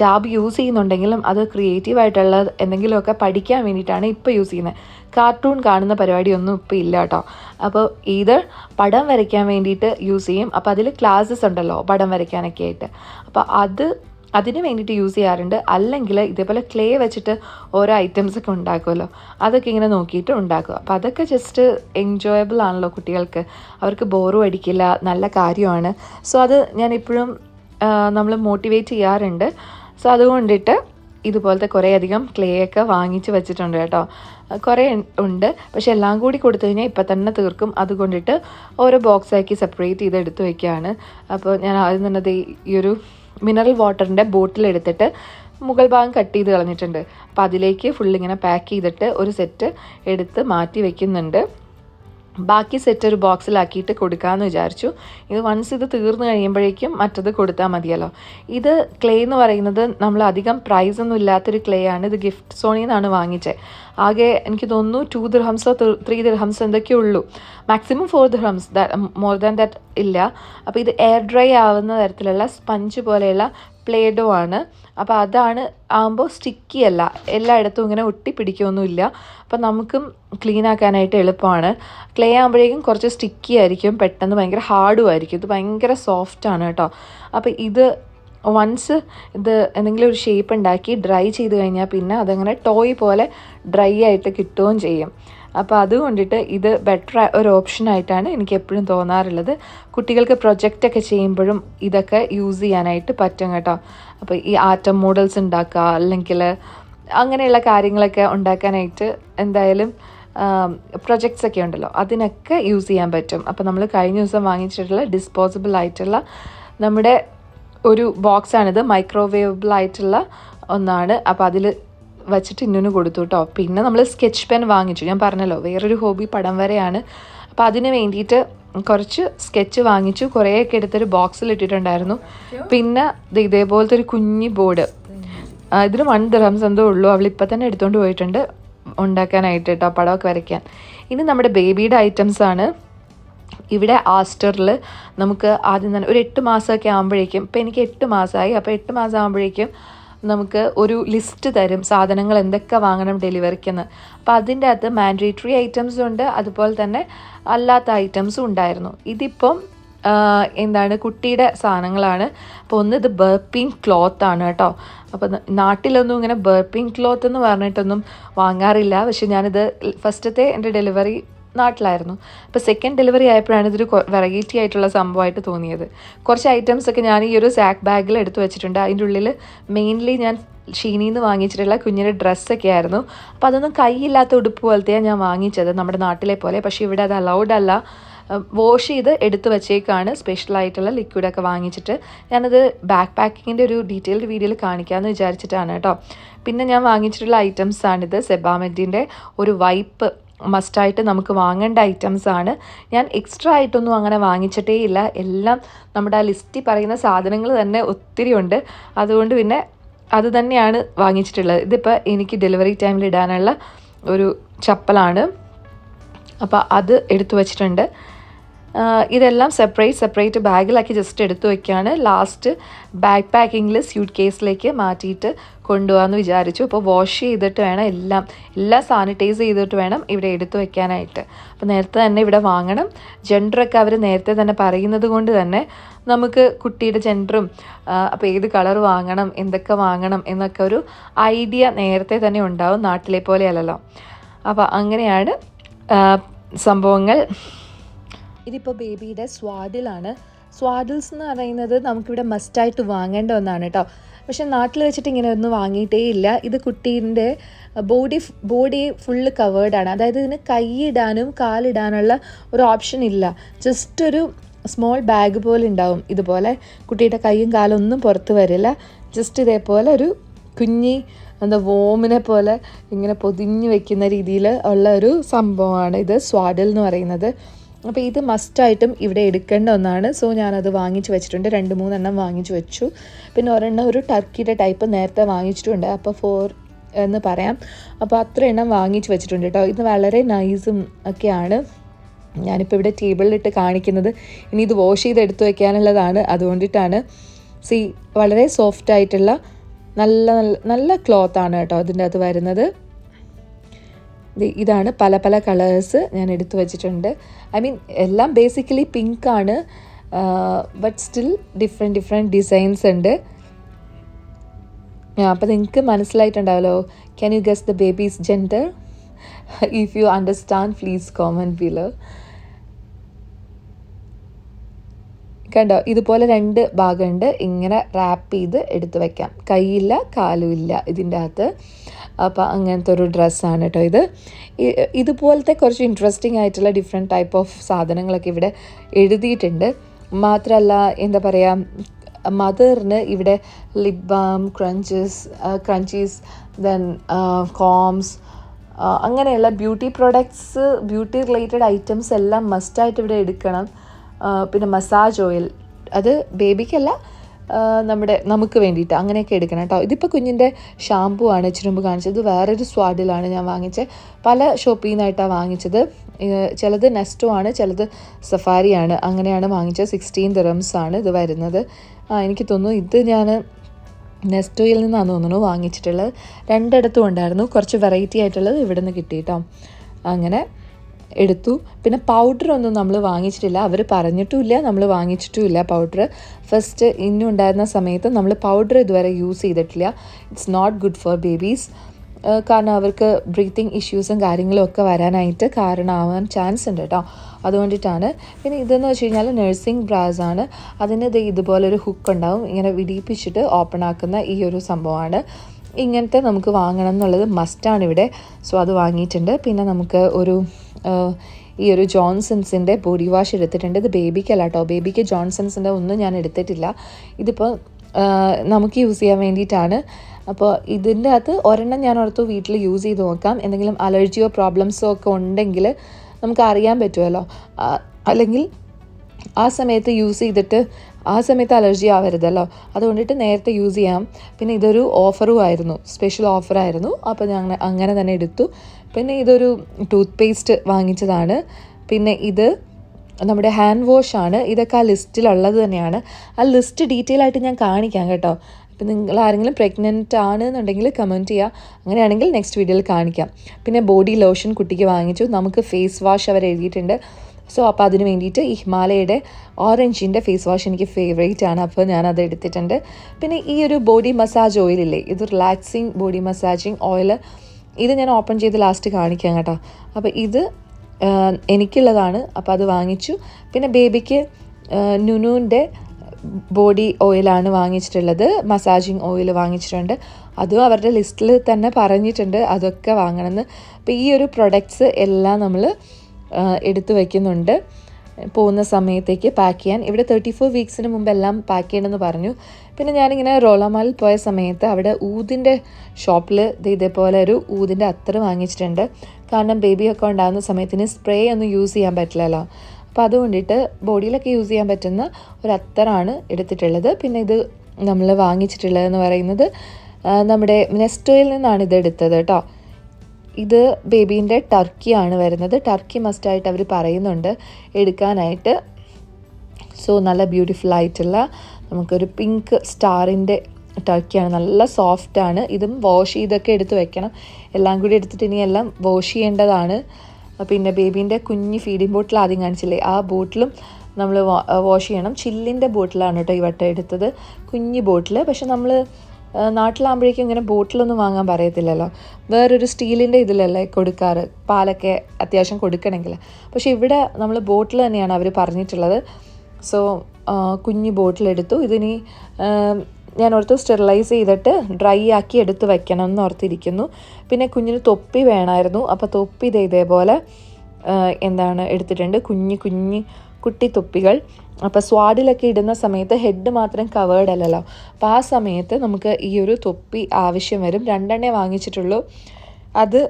Speaker 1: ടാബ് യൂസ് ചെയ്യുന്നുണ്ടെങ്കിലും അത് ക്രിയേറ്റീവായിട്ടുള്ള എന്തെങ്കിലുമൊക്കെ പഠിക്കാൻ വേണ്ടിയിട്ടാണ് ഇപ്പോൾ യൂസ് ചെയ്യുന്നത് കാർട്ടൂൺ കാണുന്ന പരിപാടിയൊന്നും ഇപ്പോൾ ഇല്ല കേട്ടോ. അപ്പോൾ ഇത് പടം വരയ്ക്കാൻ വേണ്ടിയിട്ട് യൂസ് ചെയ്യും. അപ്പോൾ അതിൽ ക്ലാസ്സസ് ഉണ്ടല്ലോ പടം വരയ്ക്കാനൊക്കെ ആയിട്ട്. അപ്പോൾ അത് അതിന് വേണ്ടിയിട്ട് യൂസ് ചെയ്യാറുണ്ട്. അല്ലെങ്കിൽ ഇതേപോലെ ക്ലേ വെച്ചിട്ട് ഓരോ ഐറ്റംസ് ഒക്കെ ഉണ്ടാക്കുമല്ലോ. അതൊക്കെ ഇങ്ങനെ നോക്കിയിട്ട് ഉണ്ടാക്കുക. അപ്പോൾ അതൊക്കെ ജസ്റ്റ് എൻജോയബിൾ ആണല്ലോ കുട്ടികൾക്ക്. അവർക്ക് ബോറും അടിക്കില്ല നല്ല കാര്യമാണ്. സോ അത് ഞാൻ ഇപ്പോഴും നമ്മൾ മോട്ടിവേറ്റ് ചെയ്യാറുണ്ട്. സോ അതുകൊണ്ടിട്ട് ഇതുപോലത്തെ കുറേ അധികം ക്ലേ ഒക്കെ വാങ്ങിച്ച് വെച്ചിട്ടുണ്ട് കേട്ടോ. കുറേ ഉണ്ട്. പക്ഷെ എല്ലാം കൂടി കൊടുത്തു കഴിഞ്ഞാൽ ഇപ്പം തന്നെ തീർക്കും. അതുകൊണ്ടിട്ട് ഓരോ ബോക്സാക്കി സെപ്പറേറ്റ് ചെയ്ത് എടുത്ത് വയ്ക്കുകയാണ് അപ്പോൾ ഞാൻ ആദ്യം തന്നെ ഈ ഒരു മിനറൽ വാട്ടറിന്റെ ബോട്ടിൽ എടുത്തിട്ട് മുകൾ ഭാഗം കട്ട് ചെയ്ത് കളഞ്ഞിട്ടുണ്ട്. അപ്പോൾ അതിലേക്ക് ഫുള്ളിങ്ങനെ പാക്ക് ചെയ്തിട്ട് ഒരു സെറ്റ് എടുത്ത് മാറ്റി വെക്കുന്നുണ്ട്. ബാക്കി സെറ്റ് ഒരു ബോക്സിലാക്കിയിട്ട് കൊടുക്കാമെന്ന് വിചാരിച്ചു. ഇത് വൺസ് ഇത് തീർന്നു കഴിയുമ്പോഴേക്കും മറ്റത് കൊടുത്താൽ മതിയല്ലോ. ഇത് ക്ലേ എന്ന് പറയുന്നത് നമ്മൾ അധികം പ്രൈസ് ഒന്നും ഇല്ലാത്തൊരു ക്ലേ ആണ്. ഇത് ഗിഫ്റ്റ് സോണിൽ നിന്നാണ് വാങ്ങിച്ചത് ആകെ എനിക്ക് തോന്നുന്നു ടു ദിർഹംസോ ത്രീ ദിർഹംസ് എന്തൊക്കെയേ ഉള്ളൂ. Maximum four dirhams more than that ഇല്ല. അപ്പോൾ ഇത് എയർ ഡ്രൈ ആവുന്ന തരത്തിലുള്ള സ്പഞ്ച് പോലെയുള്ള പ്ലേഡോ ആണ് അപ്പോൾ അതാണ് ആകുമ്പോൾ സ്റ്റിക്കി അല്ല. എല്ലായിടത്തും ഇങ്ങനെ ഒട്ടി പിടിക്കുകയൊന്നുമില്ല അപ്പോൾ നമുക്കും ക്ലീൻ ആക്കാനായിട്ട് എളുപ്പമാണ്. ക്ലേ ആകുമ്പോഴേക്കും കുറച്ച് സ്റ്റിക്കി ആയിരിക്കും. പെട്ടെന്ന് ഭയങ്കര ഹാർഡും ആയിരിക്കും. ഇത് ഭയങ്കര സോഫ്റ്റ് ആണ് കേട്ടോ. അപ്പോൾ ഇത് വൺസ് ഇത് എന്തെങ്കിലും ഒരു ഷേപ്പ് ഉണ്ടാക്കി ഡ്രൈ ചെയ്ത് കഴിഞ്ഞാൽ പിന്നെ അതങ്ങനെ ടോയ് പോലെ ഡ്രൈ ആയിട്ട് കിട്ടുകയും ചെയ്യും. അപ്പോൾ അതുകൊണ്ടിട്ട് ഇത് ബെറ്റർ ഒരു ഓപ്ഷൻ ആയിട്ടാണ് എനിക്ക് എപ്പോഴും തോന്നാറുള്ളത്. കുട്ടികൾക്ക് പ്രൊജക്റ്റൊക്കെ ചെയ്യുമ്പോഴും ഇതൊക്കെ യൂസ് ചെയ്യാനായിട്ട് പറ്റും കേട്ടോ. അപ്പോൾ ഈ ആറ്റം മോഡൽസ് ഉണ്ടാക്കുക അല്ലെങ്കിൽ അങ്ങനെയുള്ള കാര്യങ്ങളൊക്കെ ഉണ്ടാക്കാനായിട്ട് എന്തായാലും പ്രൊജക്ട്സ് ഒക്കെ ഉണ്ടല്ലോ. അതിനൊക്കെ യൂസ് ചെയ്യാൻ പറ്റും. അപ്പോൾ നമ്മൾ കഴിഞ്ഞ ദിവസം വാങ്ങിച്ചിട്ടുള്ള ഡിസ്പോസിബിൾ ആയിട്ടുള്ള നമ്മുടെ ഒരു ബോക്സാണിത് മൈക്രോവേവബിൾ ആയിട്ടുള്ള ഒന്നാണ്. അപ്പോൾ അതിൽ വച്ചിട്ട് ഇന്നു കൊടുത്തു കേട്ടോ. പിന്നെ നമ്മൾ സ്കെച്ച് പെൻ വാങ്ങിച്ചു. ഞാൻ പറഞ്ഞല്ലോ വേറൊരു ഹോബി പടം വരെയാണ്. അപ്പോൾ അതിന് വേണ്ടിയിട്ട് കുറച്ച് സ്കെച്ച് വാങ്ങിച്ചു. കുറേയൊക്കെ എടുത്തൊരു ബോക്സിൽ ഇട്ടിട്ടുണ്ടായിരുന്നു. പിന്നെ ഇതേപോലത്തെ ഒരു കുഞ്ഞി ബോർഡ് ഇതിന് വൺ ദിറംസ് എന്തോ ഉള്ളൂ. അവൾ ഇപ്പം തന്നെ എടുത്തുകൊണ്ട് പോയിട്ടുണ്ട് ഉണ്ടാക്കാനായിട്ട് കേട്ടോ പടമൊക്കെ വരയ്ക്കാൻ. ഇനി നമ്മുടെ ബേബിയുടെ ഐറ്റംസ് ആണ്. ഇവിടെ ആസ്റ്ററിൽ നമുക്ക് ആദ്യം തന്നെ ഒരു എട്ട് മാസമൊക്കെ ആകുമ്പോഴേക്കും ഇപ്പം എനിക്ക് എട്ട് മാസമായി. അപ്പോൾ എട്ട് മാസം ആകുമ്പോഴേക്കും നമുക്ക് ഒരു ലിസ്റ്റ് തരും സാധനങ്ങൾ എന്തൊക്കെ വാങ്ങണം ഡെലിവറിക്കെന്ന്. അപ്പോൾ അതിന്റെ അകത്ത് മാൻഡേറ്ററി ഐറ്റംസും ഉണ്ട് അതുപോലെ തന്നെ അല്ലാത്ത ഐറ്റംസും ഉണ്ടായിരുന്നു. ഇതിപ്പം എന്താണ് കുട്ടിയുടെ സാധനങ്ങളാണ്. അപ്പോൾ ഒന്ന് ഇത് ബർപ്പിംഗ് ക്ലോത്ത് ആണ് കേട്ടോ. അപ്പോൾ നാട്ടിലൊന്നും ഇങ്ങനെ ബർപ്പിംഗ് ക്ലോത്ത് എന്ന് പറഞ്ഞിട്ടൊന്നും വാങ്ങാറില്ല. പക്ഷെ ഞാനിത് ഫസ്റ്റത്തെ എന്റെ ഡെലിവറി നാട്ടിലായിരുന്നു. അപ്പോൾ സെക്കൻഡ് ഡെലിവറി ആയപ്പോഴാണ് ഇതൊരു വെറൈറ്റി ആയിട്ടുള്ള സംഭവമായിട്ട് തോന്നിയത്. കുറച്ച് ഐറ്റംസ് ഒക്കെ ഞാൻ ഈ ഒരു സാക്ക് ബാഗിൽ എടുത്തു വെച്ചിട്ടുണ്ട്. അതിന്റെ ഉള്ളിൽ മെയിൻലി ഞാൻ ഷീനിയിൽ നിന്ന് വാങ്ങിച്ചിട്ടുള്ള കുഞ്ഞിന്റെ ഡ്രസ്സൊക്കെ ആയിരുന്നു. അപ്പോൾ അതൊന്നും കൈയില്ലാത്ത ഉടുപ്പ് പോലത്തെയാണ് ഞാൻ വാങ്ങിച്ചത് നമ്മുടെ നാട്ടിലെ പോലെ. പക്ഷേ ഇവിടെ അത് അലൗഡ് അല്ല. വാഷ് ചെയ്ത് എടുത്തു വെച്ചേക്കാണ് സ്പെഷ്യലായിട്ടുള്ള ലിക്വിഡൊക്കെ വാങ്ങിച്ചിട്ട്. ഞാനത് ബാക്ക് പാക്കിങ്ങിന്റെ ഒരു ഡീറ്റെയിൽഡ് വീഡിയോയിൽ കാണിക്കാമെന്ന് വിചാരിച്ചിട്ടാണ് കേട്ടോ. പിന്നെ ഞാൻ വാങ്ങിച്ചിട്ടുള്ള ഐറ്റംസ് ആണിത്. സെബാമെറ്റിന്റെ ഒരു വൈപ്പ് മസ്റ്റായിട്ട് നമുക്ക് വാങ്ങേണ്ട ഐറ്റംസ് ആണ്. ഞാൻ എക്സ്ട്രാ ആയിട്ടൊന്നും അങ്ങനെ വാങ്ങിച്ചിട്ടേ ഇല്ല എല്ലാം നമ്മുടെ ആ ലിസ്റ്റിൽ പറയുന്ന സാധനങ്ങൾ തന്നെ ഒത്തിരി ഉണ്ട്. അതുകൊണ്ട് പിന്നെ അത് തന്നെയാണ് വാങ്ങിച്ചിട്ടുള്ളത്. ഇതിപ്പോൾ എനിക്ക് ഡെലിവറി ടൈമിൽ ഇടാനുള്ള ഒരു ചപ്പലാണ്. അപ്പോൾ അത് എടുത്തു വച്ചിട്ടുണ്ട്. ഇതെല്ലാം സെപ്പറേറ്റ് സെപ്പറേറ്റ് ബാഗിലാക്കി ജസ്റ്റ് എടുത്തു വയ്ക്കുകയാണ് ലാസ്റ്റ് ബാഗ് പാക്കിങ്ങിൽ സ്യൂട്ട് കേസിലേക്ക് മാറ്റിയിട്ട് കൊണ്ടുപോകാമെന്ന് വിചാരിച്ചു. അപ്പോൾ വാഷ് ചെയ്തിട്ട് വേണം എല്ലാം എല്ലാം സാനിറ്റൈസ് ചെയ്തിട്ട് വേണം ഇവിടെ എടുത്തു വയ്ക്കാനായിട്ട് അപ്പോൾ നേരത്തെ തന്നെ ഇവിടെ വാങ്ങണം. ജെൻഡറൊക്കെ അവർ നേരത്തെ തന്നെ പറയുന്നത് കൊണ്ട് തന്നെ നമുക്ക് കുട്ടിയുടെ ജെൻഡറും അപ്പോൾ ഏത് കളർ വാങ്ങണം എന്തൊക്കെ വാങ്ങണം എന്നൊക്കെ ഒരു ഐഡിയ നേരത്തെ തന്നെ ഉണ്ടാവും നാട്ടിലെ പോലെയല്ലല്ലോ. അപ്പോൾ അങ്ങനെയാണ് സംഭവങ്ങൾ. ഇതിപ്പോൾ ബേബിയുടെ സ്വാഡിലാണ് സ്വാഡിൽസ് എന്ന് പറയുന്നത് നമുക്കിവിടെ മസ്റ്റായിട്ട് വാങ്ങേണ്ട ഒന്നാണ് കേട്ടോ പക്ഷെ നാട്ടിൽ വെച്ചിട്ട് ഇങ്ങനെ ഒന്നും വാങ്ങിയിട്ടേ ഇല്ല. ഇത് കുട്ടീന്റെ ബോഡി ബോഡി ഫുള്ള് കവേർഡാണ് അതായത് ഇതിന് കൈയിടാനും കാലിടാനുള്ള ഒരു ഓപ്ഷൻ ഇല്ല. ജസ്റ്റ് ഒരു സ്മോൾ ബാഗ് പോലെ ഉണ്ടാവും ഇതുപോലെ. കുട്ടിയുടെ കൈയും കാലും ഒന്നും പുറത്ത് വരില്ല. ജസ്റ്റ് ഇതേപോലെ ഒരു കുഞ്ഞി എന്താ വോമിനെ പോലെ ഇങ്ങനെ പൊതിഞ്ഞ് വെക്കുന്ന രീതിയിൽ ഉള്ള ഒരു സംഭവമാണ് ഇത് സ്വാഡിൽ എന്ന് പറയുന്നത്. അപ്പോൾ ഇത് മസ്റ്റായിട്ടും ഇവിടെ എടുക്കേണ്ട ഒന്നാണ്. സോ ഞാനത് വാങ്ങിച്ച് വെച്ചിട്ടുണ്ട്. രണ്ട് മൂന്നെണ്ണം വാങ്ങിച്ച് വെച്ചു. പിന്നെ ഒരെണ്ണം ഒരു ടർക്കിയുടെ ടൈപ്പ് നേരത്തെ വാങ്ങിച്ചിട്ടുണ്ട്. അപ്പോൾ ഫോർ എന്ന് പറയാം. അപ്പോൾ അത്ര എണ്ണം വാങ്ങിച്ച് വെച്ചിട്ടുണ്ട് കേട്ടോ ഇത് വളരെ നൈസും ഒക്കെയാണ്. ഞാനിപ്പോൾ ഇവിടെ ടേബിളിലിട്ട് കാണിക്കുന്നത്. ഇനി ഇത് വാഷ് ചെയ്ത് എടുത്തു വയ്ക്കാനുള്ളതാണ് അതുകൊണ്ടിട്ടാണ്. സി വളരെ സോഫ്റ്റ് ആയിട്ടുള്ള നല്ല നല്ല നല്ല ക്ലോത്താണ് കേട്ടോ അതിന്റെ അത് വരുന്നത്. ഇതാണ് പല പല കളേഴ്സ് ഞാൻ എടുത്തു വച്ചിട്ടുണ്ട്. ഐ മീൻ എല്ലാം ബേസിക്കലി പിങ്ക് ആണ്. But still different different designs ഉണ്ട്. അപ്പോൾ നിങ്ങൾക്ക് മനസ്സിലായിട്ടുണ്ടാവല്ലോ. Can you guess the baby's gender if you understand please comment below കണ്ടോ? ഇതുപോലെ രണ്ട് ഭാഗമുണ്ട്. ഇങ്ങനെ റാപ്പ് ചെയ്ത് എടുത്തു വയ്ക്കാം കൈയില്ല കാലും ഇല്ല ഇതിന്റെ അകത്ത്. അപ്പോൾ അങ്ങനത്തെ ഒരു ഡ്രസ്സാണ് കേട്ടോ ഇത്. ഇതുപോലത്തെ കുറച്ച് ഇൻട്രസ്റ്റിംഗ് ആയിട്ടുള്ള ഡിഫറെന്റ് ടൈപ്പ് ഓഫ് സാധനങ്ങളൊക്കെ ഇവിടെ എഴുതിയിട്ടുണ്ട്. മാത്രമല്ല എന്താ പറയുക മദറിന് ഇവിടെ lip balm crunches crunchies then combs അങ്ങനെയുള്ള beauty products beauty related items എല്ലാം മസ്റ്റായിട്ട് ഇവിടെ എടുക്കണം. പിന്നെ മസാജ് ഓയിൽ അത് ബേബിക്കല്ല നമ്മുടെ നമുക്ക് വേണ്ടിയിട്ട് അങ്ങനെയൊക്കെ എടുക്കണം കേട്ടോ. ഇതിപ്പോൾ കുഞ്ഞിന്റെ ഷാമ്പു ആണ് ചുരുമ്പ് കാണിച്ചത്. വേറൊരു സ്വാഡിലാണ് ഞാൻ വാങ്ങിച്ചത് പല ഷോപ്പിൽ നിന്നായിട്ടാണ് വാങ്ങിച്ചത്. ചിലത് നെസ്റ്റോ ആണ് ചിലത് സഫാരിയാണ് അങ്ങനെയാണ് വാങ്ങിച്ചത്. സിക്സ്റ്റീൻ ദിറംസ് ആണ് ഇത് വരുന്നത്. എനിക്ക് തോന്നുന്നു ഇത് ഞാൻ നെസ്റ്റോയിൽ നിന്നാണ് തോന്നുന്നു വാങ്ങിച്ചിട്ടുള്ളത്. രണ്ടിടത്തും ഉണ്ടായിരുന്നു. കുറച്ച് വെറൈറ്റി ആയിട്ടുള്ളത് ഇവിടെ നിന്ന് കിട്ടി കേട്ടോ. അങ്ങനെ എടുത്തു. പിന്നെ പൗഡർ ഒന്നും നമ്മൾ വാങ്ങിച്ചിട്ടില്ല. അവർ പറഞ്ഞിട്ടുമില്ല നമ്മൾ വാങ്ങിച്ചിട്ടുമില്ല പൗഡർ ഫസ്റ്റ് ഇന്നും ഉണ്ടായിരുന്ന സമയത്ത് നമ്മൾ പൗഡർ ഇതുവരെ യൂസ് ചെയ്തിട്ടില്ല. It's not good for babies കാരണം അവർക്ക് ബ്രീത്തിങ് ഇഷ്യൂസും കാര്യങ്ങളും ഒക്കെ വരാനായിട്ട് കാരണമാവാൻ ചാൻസ് ഉണ്ട് കേട്ടോ അതുകൊണ്ടിട്ടാണ്. പിന്നെ ഇതെന്ന് വെച്ച് കഴിഞ്ഞാൽ നഴ്സിംഗ് ബ്രാസ് ആണ്. അതിന് ദേ ഇതുപോലൊരു ഹുക്ക് ഉണ്ടാവും. ഇങ്ങനെ വിടിയിപ്പിച്ചിട്ട് ഓപ്പൺ ആക്കുന്ന ഈ ഒരു സംഭവമാണ്. ഇങ്ങനത്തെ നമുക്ക് വാങ്ങണം എന്നുള്ളത് മസ്റ്റാണ് ഇവിടെ. സോ അത് വാങ്ങിയിട്ടുണ്ട്. പിന്നെ നമുക്ക് ഒരു ഈ ഒരു ജോൺസൺസിന്റെ ബോഡി വാഷ് എടുത്തിട്ടുണ്ട്. ഇത് ബേബിക്കല്ല കേട്ടോ. ബേബിക്ക് ജോൺസൺസിന്റെ ഒന്നും ഞാൻ എടുത്തിട്ടില്ല. ഇതിപ്പോൾ നമുക്ക് യൂസ് ചെയ്യാൻ വേണ്ടിയിട്ടാണ്. അപ്പോൾ ഇതിന്റെ അകത്ത് ഒരെണ്ണം ഞാൻ ഓർത്തു വീട്ടിൽ യൂസ് ചെയ്ത് നോക്കാം. എന്തെങ്കിലും അലർജിയോ പ്രോബ്ലംസോ ഒക്കെ ഉണ്ടെങ്കിൽ നമുക്ക് അറിയാൻ പറ്റുമല്ലോ. അല്ലെങ്കിൽ ആ സമയത്ത് യൂസ് ചെയ്തിട്ട് ആ സമയത്ത് അലർജി ആവരുതല്ലോ. അതുകൊണ്ടിട്ട് നേരത്തെ യൂസ് ചെയ്യാം. പിന്നെ ഇതൊരു ഓഫറും ആയിരുന്നു. സ്പെഷ്യൽ ഓഫറായിരുന്നു. അപ്പോൾ ഞങ്ങൾ അങ്ങനെ തന്നെ എടുത്തു. പിന്നെ ഇതൊരു ടൂത്ത് പേസ്റ്റ് വാങ്ങിച്ചതാണ്. പിന്നെ ഇത് നമ്മുടെ ഹാൻഡ് വാഷ് ആണ്. ഇതൊക്കെ ആ ലിസ്റ്റിലുള്ളത് തന്നെയാണ്. ആ ലിസ്റ്റ് ഡീറ്റെയിൽ ആയിട്ട് ഞാൻ കാണിക്കാം കേട്ടോ. ഇപ്പം നിങ്ങൾ ആരെങ്കിലും പ്രഗ്നന്റ് ആണ് എന്നുണ്ടെങ്കിൽ കമന്റ് ചെയ്യുക അങ്ങനെയാണെങ്കിൽ നെക്സ്റ്റ് വീഡിയോയിൽ കാണിക്കാം. പിന്നെ ബോഡി ലോഷൻ കുട്ടിക്ക് വാങ്ങിച്ചു. നമുക്ക് ഫേസ് വാഷ് അവർ എഴുതിയിട്ടുണ്ട്. സോ അപ്പോൾ അതിന് വേണ്ടിയിട്ട് ഈ ഹിമാലയയുടെ ഓറഞ്ചിന്റെ ഫേസ് വാഷ് എനിക്ക് ഫേവറേറ്റ് ആണ്. അപ്പോൾ ഞാനത് എടുത്തിട്ടുണ്ട്. പിന്നെ ഈ ഒരു ബോഡി മസാജ് ഓയിലില്ലേ ഇത് റിലാക്സിങ് ബോഡി മസാജിങ് ഓയിൽ ഇത് ഞാൻ ഓപ്പൺ ചെയ്ത് ലാസ്റ്റ് കാണിക്കാം കേട്ടോ. അപ്പോൾ ഇത് എനിക്കുള്ളതാണ്. അപ്പോൾ അത് വാങ്ങിച്ചു. പിന്നെ ബേബിക്ക് നുനുവിന്റെ ബോഡി ഓയിലാണ് വാങ്ങിച്ചിട്ടുള്ളത്. മസാജിങ് ഓയിൽ വാങ്ങിച്ചിട്ടുണ്ട്. അതും അവരുടെ ലിസ്റ്റിൽ തന്നെ പറഞ്ഞിട്ടുണ്ട് അതൊക്കെ വാങ്ങണമെന്ന്. അപ്പോൾ ഈ ഒരു പ്രൊഡക്ട്സ് എല്ലാം നമ്മൾ എടുത്തു വയ്ക്കുന്നുണ്ട് പോകുന്ന സമയത്തേക്ക് പാക്ക് ചെയ്യാൻ. ഇവിടെ തേർട്ടി ഫോർ വീക്സിന് മുമ്പ് എല്ലാം പാക്ക് ചെയ്യണമെന്ന് പറഞ്ഞു. പിന്നെ ഞാനിങ്ങനെ റോളമാലിൽ പോയ സമയത്ത് അവിടെ ഊതിന്റെ ഷോപ്പിൽ ഇതേപോലെ ഒരു ഊതിന്റെ അത്തർ വാങ്ങിച്ചിട്ടുണ്ട്. കാരണം ബേബിയൊക്കെ ഉണ്ടാകുന്ന സമയത്തിന് സ്പ്രേ ഒന്നും യൂസ് ചെയ്യാൻ പറ്റില്ലല്ലോ. അപ്പോൾ അതുകൊണ്ടിട്ട് ബോഡിയിലൊക്കെ യൂസ് ചെയ്യാൻ പറ്റുന്ന ഒരു അത്തറാണ് എടുത്തിട്ടുള്ളത്. പിന്നെ ഇത് നമ്മൾ വാങ്ങിച്ചിട്ടുള്ളതെന്ന് പറയുന്നത് നമ്മുടെ നെസ്റ്റോയിൽ നിന്നാണ് ഇത് എടുത്തത് കേട്ടോ. ഇത് ബേബീന്റെ ടർക്കിയാണ് വരുന്നത്. ടർക്കി മസ്റ്റായിട്ട് അവർ പറയുന്നുണ്ട് എടുക്കാനായിട്ട്. സോ നല്ല ബ്യൂട്ടിഫുൾ ആയിട്ടുള്ള നമുക്കൊരു പിങ്ക് സ്റ്റാറിന്റെ ടർക്കിയാണ്. നല്ല സോഫ്റ്റാണ് ഇതും വാഷ് ചെയ്തൊക്കെ എടുത്ത് വെക്കണം. എല്ലാം കൂടി എടുത്തിട്ട് ഇനി എല്ലാം വാഷ് ചെയ്യേണ്ടതാണ്. പിന്നെ ബേബീന്റെ കുഞ്ഞ് ഫീഡിംഗ് ബോട്ടിൽ ആദ്യം കാണിച്ചില്ലേ? ആ ബോട്ടിലും നമ്മൾ വാഷ് ചെയ്യണം. ചില്ലിന്റെ ബോട്ടിലാണ് കേട്ടോ ഈ വട്ടം എടുത്തത്. കുഞ്ഞ് ബോട്ടിൽ പക്ഷെ നമ്മൾ നാട്ടിലാകുമ്പോഴേക്കും ഇങ്ങനെ ബോട്ടിലൊന്നും വാങ്ങാൻ പറയത്തില്ലല്ലോ. വേറൊരു സ്റ്റീലിന്റെ ഇതിലല്ലേ കൊടുക്കാറ്. പാലൊക്കെ അത്യാവശ്യം കൊടുക്കണമെങ്കിൽ. പക്ഷേ ഇവിടെ നമ്മൾ ബോട്ടിൽ തന്നെയാണ് അവർ പറഞ്ഞിട്ടുള്ളത്. സോ കുഞ്ഞ് ബോട്ടിലെടുത്തു. ഇതിനി ഞാൻ ഓർത്ത് സ്റ്റെറിലൈസ് ചെയ്തിട്ട് ഡ്രൈ ആക്കി എടുത്ത് വയ്ക്കണം എന്ന് ഓർത്തിരിക്കുന്നു. പിന്നെ കുഞ്ഞിന് തൊപ്പി വേണമായിരുന്നു. അപ്പോൾ തൊപ്പി ഇത് ഇതേപോലെ എന്താണ് എടുത്തിട്ടുണ്ട്. കുഞ്ഞ് കുഞ്ഞ് കുട്ടി തൊപ്പികൾ അപ്പോൾ സ്വാഡിലൊക്കെ ഇടുന്ന സമയത്ത് ഹെഡ് മാത്രം കവേർഡ് അല്ലല്ലോ. അപ്പോൾ ആ സമയത്ത് നമുക്ക് ഈ ഒരു തൊപ്പി ആവശ്യം വരും. രണ്ടെണ്ണേ വാങ്ങിച്ചിട്ടുള്ളൂ. അത്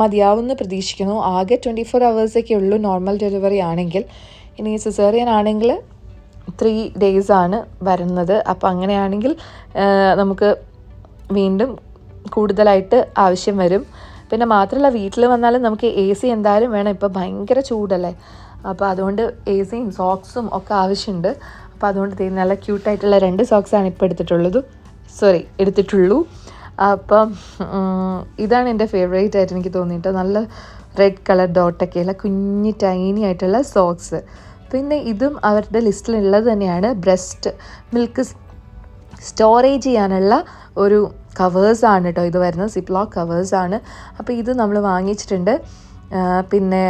Speaker 1: മതിയാവുമെന്ന് പ്രതീക്ഷിക്കുന്നു. ആകെ ട്വന്റി ഫോർ അവേഴ്സൊക്കെ ഉള്ളൂ നോർമൽ ഡെലിവറി ആണെങ്കിൽ. ഇനി സിസേറിയൻ ആണെങ്കിൽ ത്രീ ഡേയ്സ് ആണ് വരുന്നത്. അപ്പോൾ അങ്ങനെയാണെങ്കിൽ നമുക്ക് വീണ്ടും കൂടുതലായിട്ട് ആവശ്യം വരും. പിന്നെ മാത്രമല്ല വീട്ടിൽ വന്നാലും നമുക്ക് എ സി എന്തായാലും വേണം. ഇപ്പോൾ ഭയങ്കര ചൂടല്ലേ. അപ്പോൾ അതുകൊണ്ട് എ സിയും സോക്സും ഒക്കെ ആവശ്യമുണ്ട്. അപ്പോൾ അതുകൊണ്ട് നല്ല ക്യൂട്ടായിട്ടുള്ള രണ്ട് സോക്സാണ് ഇപ്പോൾ എടുത്തിട്ടുള്ളത്. സോറി എടുത്തിട്ടുള്ളൂ. അപ്പം ഇതാണ് എന്റെ ഫേവറേറ്റ് ആയിട്ട് എനിക്ക് തോന്നിയിട്ട് നല്ല റെഡ് കളർ ഡോട്ടൊക്കെയുള്ള കുഞ്ഞ് ടൈനി ആയിട്ടുള്ള സോക്സ്. പിന്നെ ഇതും അവരുടെ ലിസ്റ്റിലുള്ളത് തന്നെയാണ്. ബ്രസ്റ്റ് മിൽക്ക് സ്റ്റോറേജ് ചെയ്യാനുള്ള ഒരു കവേഴ്സാണ് കേട്ടോ ഇത് വരുന്നത്. സിപ്ലോ കവേഴ്സാണ്. അപ്പോൾ ഇത് നമ്മൾ വാങ്ങിച്ചിട്ടുണ്ട്. പിന്നെ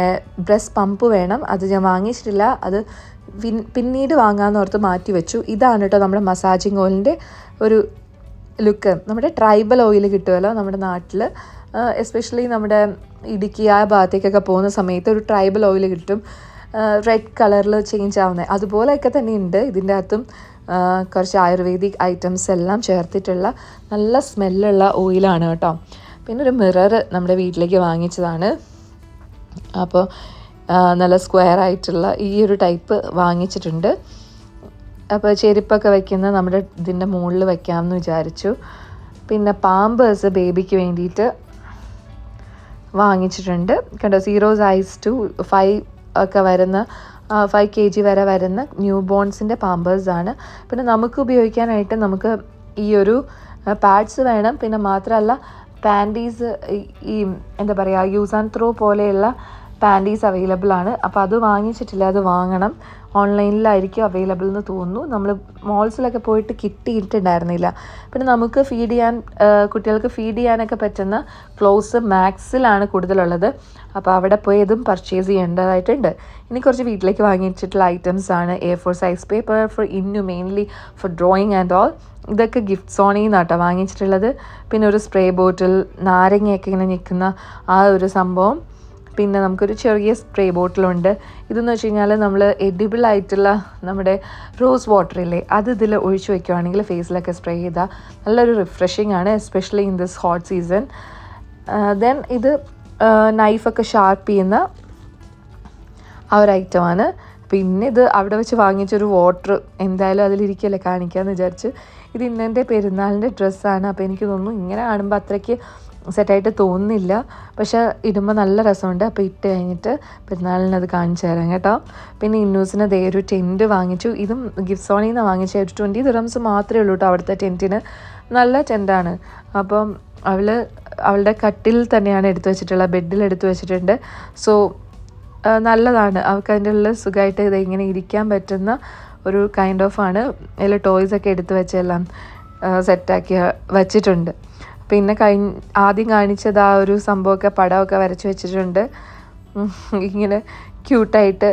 Speaker 1: ബ്രസ്റ്റ് പമ്പ് വേണം. അത് ഞാൻ വാങ്ങിച്ചിട്ടില്ല. അത് പിന്നീട് വാങ്ങാമെന്ന് ഓർത്ത് മാറ്റി വെച്ചു. ഇതാണ് കേട്ടോ നമ്മുടെ മസാജിങ് ഓയിലിന്റെ ഒരു ലുക്ക്. നമ്മുടെ ട്രൈബൽ ഓയിൽ കിട്ടുമല്ലോ നമ്മുടെ നാട്ടിൽ എസ്പെഷ്യലി നമ്മുടെ ഇടുക്കി ആ ഭാഗത്തേക്കൊക്കെ പോകുന്ന സമയത്ത് ഒരു ട്രൈബൽ ഓയിൽ കിട്ടും. റെഡ് കളറിൽ ചേഞ്ച് ആവുന്നത് അതുപോലെയൊക്കെ തന്നെ ഉണ്ട് ഇതിന്റെ അകത്തും കുറച്ച് ആയുർവേദിക് ഐറ്റംസ് എല്ലാം ചേർത്തിട്ടുള്ള നല്ല സ്മെല്ലുള്ള ഓയിലാണ് കേട്ടോ പിന്നെ ഒരു മിറർ നമ്മുടെ വീട്ടിലേക്ക് വാങ്ങിച്ചതാണ്. അപ്പോൾ നല്ല സ്ക്വയർ ആയിട്ടുള്ള ഈ ഒരു ടൈപ്പ് വാങ്ങിച്ചിട്ടുണ്ട്. അപ്പോൾ ചെരുപ്പൊക്കെ വയ്ക്കുന്ന നമ്മുടെ ഇതിന്റെ മുകളിൽ വയ്ക്കാമെന്ന് വിചാരിച്ചു. പിന്നെ പാമ്പേഴ്സ് ബേബിക്ക് വേണ്ടിയിട്ട് വാങ്ങിച്ചിട്ടുണ്ട്. കണ്ടോ സീറോ സൈസ് ടു ഫൈവ് ഒക്കെ വരുന്ന ഫൈവ് കെ ജി വരെ വരുന്ന ന്യൂ ബോൺസിന്റെ പാമ്പേഴ്സാണ് പിന്നെ നമുക്ക് ഉപയോഗിക്കാനായിട്ട് നമുക്ക് ഈ ഒരു പാഡ്സ് വേണം. പിന്നെ മാത്രമല്ല പാന്റീസ് ഈ എന്താ പറയുക യൂസ് ആൻഡ് ത്രോ പോലെയുള്ള പാന്റീസ് അവൈലബിൾ ആണ് അപ്പോൾ അത് വാങ്ങിച്ചിട്ടില്ല അത് വാങ്ങണം. ഓൺലൈനിലായിരിക്കും അവൈലബിൾ എന്ന് തോന്നുന്നു. നമ്മൾ മോൾസിലൊക്കെ പോയിട്ട് കിട്ടിയിട്ടുണ്ടായിരുന്നില്ല. പിന്നെ നമുക്ക് ഫീഡ് ചെയ്യാൻ കുട്ടികൾക്ക് ഫീഡ് ചെയ്യാനൊക്കെ പറ്റുന്ന ക്ലോസ് മാക്സിലാണ് കൂടുതലുള്ളത്. അപ്പോൾ അവിടെ പോയി ഇതും പർച്ചേസ് ചെയ്യേണ്ടതായിട്ടുണ്ട്. ഇനി കുറച്ച് വീട്ടിലേക്ക് വാങ്ങിച്ചിട്ടുള്ള ഐറ്റംസ് ആണ്. A four size paper for ഇന്നു mainly for drawing and all ഇതൊക്കെ ഗിഫ്റ്റ് സോണിൽ നിന്നാട്ടോ വാങ്ങിച്ചിട്ടുള്ളത്. പിന്നെ ഒരു സ്പ്രേ ബോട്ടിൽ നാരങ്ങയൊക്കെ ഇങ്ങനെ നിൽക്കുന്ന ആ ഒരു സംഭവം. പിന്നെ നമുക്കൊരു ചെറിയ സ്പ്രേ ബോട്ടിലുണ്ട് ഇതെന്ന് വെച്ച് കഴിഞ്ഞാൽ നമ്മൾ എഡിബിൾ ആയിട്ടുള്ള നമ്മുടെ റോസ് വാട്ടർ ഇല്ലേ അത് ഇതിൽ ഒഴിച്ചു വെക്കുകയാണെങ്കിൽ ഫേസിലൊക്കെ സ്പ്രേ ചെയ്താൽ നല്ലൊരു റിഫ്രഷിംഗ് ആണ് especially in this hot season then ഇത് നൈഫൊക്കെ ഷാർപ്പ് ചെയ്യുന്ന ആ ഒരു ഐറ്റമാണ് പിന്നെ ഇത് അവിടെ വെച്ച് വാങ്ങിച്ചൊരു വാട്ടർ എന്തായാലും അതിലിരിക്കല്ലേ കാണിക്കാമെന്ന് വിചാരിച്ച്. ഇത് ഇന്നെന്റെ പെരുന്നാളിന്റെ ഡ്രസ്സാണ് അപ്പോൾ എനിക്ക് തോന്നുന്നു ഇങ്ങനെ കാണുമ്പോൾ അത്രയ്ക്ക് സെറ്റായിട്ട് തോന്നുന്നില്ല. പക്ഷെ ഇടുമ്പോൾ നല്ല രസമുണ്ട്. അപ്പോൾ ഇട്ട് കഴിഞ്ഞിട്ട് പെരുന്നാളിന് അത് കാണിച്ചു തരാം കേട്ടോ. പിന്നെ ഇന്നൂസിന് ദേ ഒരു ടെന്റ് വാങ്ങിച്ചു. ഇതും ഗിഫ്റ്റ് സോണിൽ നിന്ന് വാങ്ങിച്ച ഒരു ട്വന്റി ദിറംസ് മാത്രമേ ഉള്ളൂ കേട്ടോ അവിടുത്തെ ടെന്റിന് നല്ല ടെന്റാണ് അപ്പം അവൾ അവളുടെ കട്ടിൽ തന്നെയാണ് എടുത്തു വെച്ചിട്ടുള്ളത്. ബെഡിൽ എടുത്തു വെച്ചിട്ടുണ്ട്. സോ നല്ലതാണ്. അവൾക്ക് അതിന്റെ ഉള്ളിൽ സുഖമായിട്ട് ഇത് ഇങ്ങനെ ഇരിക്കാൻ പറ്റുന്ന ഒരു കൈൻഡ് ഓഫ് ആണ്. അതിൽ ടോയ്സൊക്കെ എടുത്ത് വെച്ചെല്ലാം സെറ്റാക്കി വച്ചിട്ടുണ്ട്. പിന്നെ കഴിഞ്ഞ ആദ്യം കാണിച്ചത് ആ ഒരു സംഭവമൊക്കെ പടമൊക്കെ വരച്ച് വെച്ചിട്ടുണ്ട്. ഇങ്ങനെ ക്യൂട്ടായിട്ട്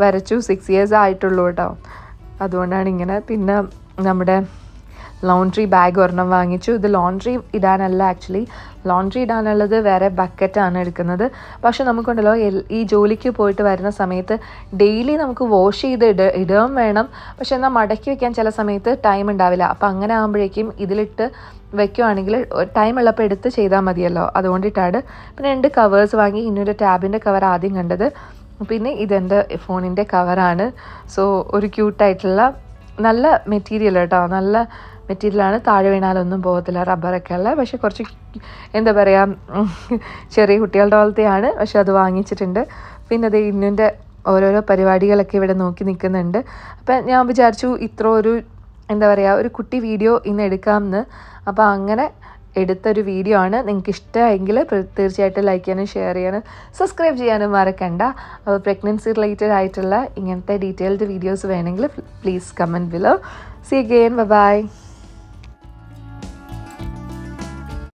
Speaker 1: വരച്ചു. സിക്സ് ഇയേഴ്സ് ആയിട്ടുള്ളൂ കേട്ടോ. അതുകൊണ്ടാണ് ഇങ്ങനെ. പിന്നെ നമ്മുടെ ലോണ്ട്രി ബാഗ് ഒരെണ്ണം വാങ്ങിച്ചു. ഇത് ലോണ്ട്രി ഇടാനല്ല ആക്ച്വലി ലോണ്ട്രി ഇടാനുള്ളത് വേറെ ബക്കറ്റാണ് എടുക്കുന്നത്. പക്ഷെ നമുക്കുണ്ടല്ലോ ഈ ജോലിക്ക് പോയിട്ട് വരുന്ന സമയത്ത് ഡെയിലി നമുക്ക് വാഷ് ചെയ്ത് ഇട ഇടുകയും വേണം. പക്ഷെ എന്നാൽ മടക്കി വെക്കാൻ ചില സമയത്ത് ടൈം ഉണ്ടാവില്ല. അപ്പം അങ്ങനെ ആകുമ്പോഴേക്കും ഇതിലിട്ട് വെക്കുവാണെങ്കിൽ ടൈം ഉള്ളപ്പോൾ എടുത്ത് ചെയ്താൽ മതിയല്ലോ. അതുകൊണ്ടിട്ടാണ്. പിന്നെ രണ്ട് കവേഴ്സ് വാങ്ങി. ഇന്നൊരു ടാബിന്റെ കവർ ആദ്യം കണ്ടത്. പിന്നെ ഇതെന്റെ ഫോണിന്റെ കവറാണ് സോ ഒരു ക്യൂട്ടായിട്ടുള്ള നല്ല മെറ്റീരിയൽ കേട്ടോ. നല്ല മെറ്റീരിയലാണ്. താഴെ വീണാലൊന്നും പോകത്തില്ല. റബ്ബറൊക്കെ ഉള്ള പക്ഷെ കുറച്ച് എന്താ പറയുക ചെറിയ കുട്ടികളുടെ പോലത്തെയാണ്. പക്ഷെ അത് വാങ്ങിച്ചിട്ടുണ്ട്. പിന്നെ അത് ഇന്നിന്റെ ഓരോരോ പരിപാടികളൊക്കെ ഇവിടെ നോക്കി നിൽക്കുന്നുണ്ട്. അപ്പം ഞാൻ വിചാരിച്ചു ഇത്ര ഒരു എന്താ പറയുക ഒരു കുട്ടി വീഡിയോ ഇന്ന് എടുക്കാമെന്ന്. അപ്പോൾ അങ്ങനെ എടുത്തൊരു വീഡിയോ ആണ്. നിങ്ങൾക്ക് ഇഷ്ടമായെങ്കിൽ തീർച്ചയായിട്ടും ലൈക്ക് ചെയ്യാനും ഷെയർ ചെയ്യാനും സബ്സ്ക്രൈബ് ചെയ്യാനും മറക്കണ്ട. അപ്പോൾ പ്രഗ്നൻസി റിലേറ്റഡ് ആയിട്ടുള്ള ഇങ്ങനത്തെ ഡീറ്റെയിൽഡ് വീഡിയോസ് വേണമെങ്കിൽ please comment below see again bye